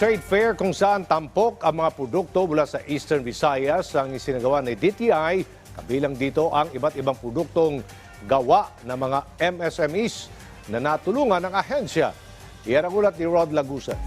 Trade Fair kung saan tampok ang mga produkto mula sa Eastern Visayas ang isinagawa ni DTI. Kabilang dito ang iba't ibang produktong gawa ng mga MSMEs na natulungan ng ahensya. Iyan ang ulat ni Rod Lagusan.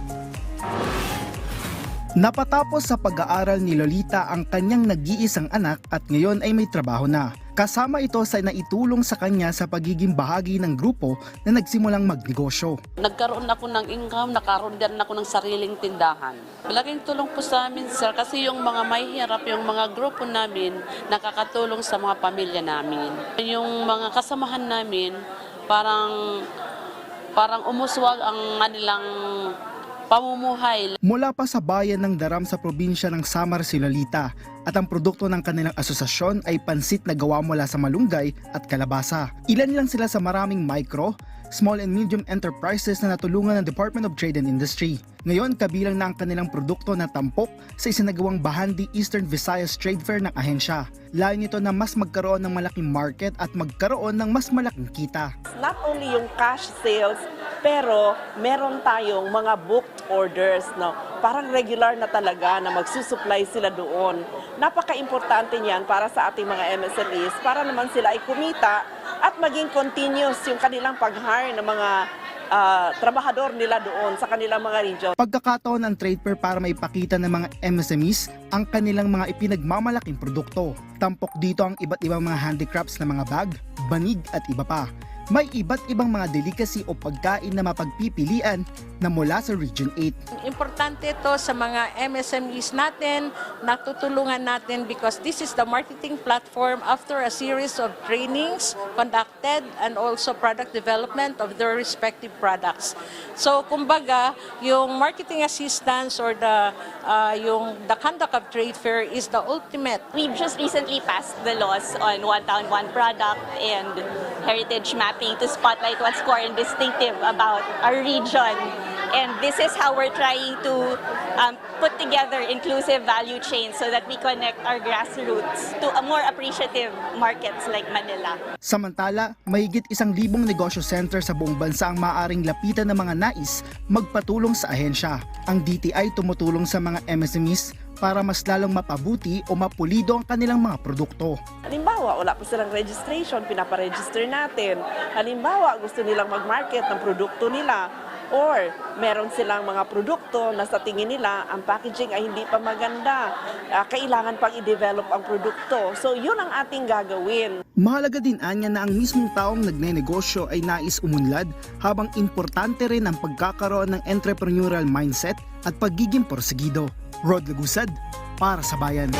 Napatapos sa pag-aaral ni Lolita ang kanyang nag-iisang anak at ngayon ay may trabaho na. Kasama ito sa naitulong sa kanya sa pagiging bahagi ng grupo na nagsimulang magnegosyo. Nagkaroon ako ng income, nakaroon din ako ng sariling tindahan. Malaking tulong po sa amin, sir, kasi yung mga may hirap, yung mga grupo namin, nakakatulong sa mga pamilya namin. Yung mga kasamahan namin, parang parang umuswag ang kanilang pamumuhay. Mula pa sa bayan ng Daram sa probinsya ng Samar si Lolita at ang produkto ng kanilang asosasyon ay pansit na gawa mula sa malunggay at kalabasa. Ilan lang sila sa maraming micro, small and medium enterprises na natulungan ng Department of Trade and Industry. Ngayon, kabilang na ang kanilang produkto na tampok sa isinagawang Bahandi Eastern Visayas Trade Fair ng ahensya. Layo nito na mas magkaroon ng malaking market at magkaroon ng mas malaking kita. not only yung cash sales, pero meron tayong mga booked orders, no? Parang regular na talaga na magsusupply sila doon. Napaka-importante niyan para sa ating mga MSMEs, para naman sila ay kumita at maging continuous yung kanilang pag-hire ng mga ah, trabahador nila doon sa kanilang mga region. Pagkakataon ng trade fair para maipakita ng mga MSMEs ang kanilang mga ipinagmamalaking produkto. Tampok dito ang iba't ibang mga handicrafts na mga bag, banig at iba pa. May iba't ibang mga delicacy o pagkain na mapagpipilian na mula sa Region 8. Importante ito sa mga MSMEs natin, natutulungan natin because this is the marketing platform after a series of trainings conducted and also product development of their respective products. So kumbaga, yung marketing assistance or the uh, yung the conduct of trade fair is the ultimate We just recently passed the laws on one town, one product and heritage mapping to spotlight what's core and distinctive about our region. And this is how we're trying to um, put together inclusive value chains so that we connect our grassroots to a more appreciative markets like Manila. Samantala, mahigit isang libong negosyo center sa buong bansa ang maaaring lapitan ng mga nais magpatulong sa ahensya. Ang DTI tumutulong sa mga MSMEs para mas lalong mapabuti o mapulido ang kanilang mga produkto. Halimbawa, wala pa silang registration, pinaparegister natin. Halimbawa, gusto nilang mag-market ng produkto nila. Or meron silang mga produkto na sa tingin nila ang packaging ay hindi pa maganda. Ah, kailangan pang i-develop ang produkto. So yun ang ating gagawin. Mahalaga din anya na ang mismong taong nagnenegosyo ay nais umunlad habang importante rin ang pagkakaroon ng entrepreneurial mindset at pagiging porsigido. Rod Lagusad, para sa bayan.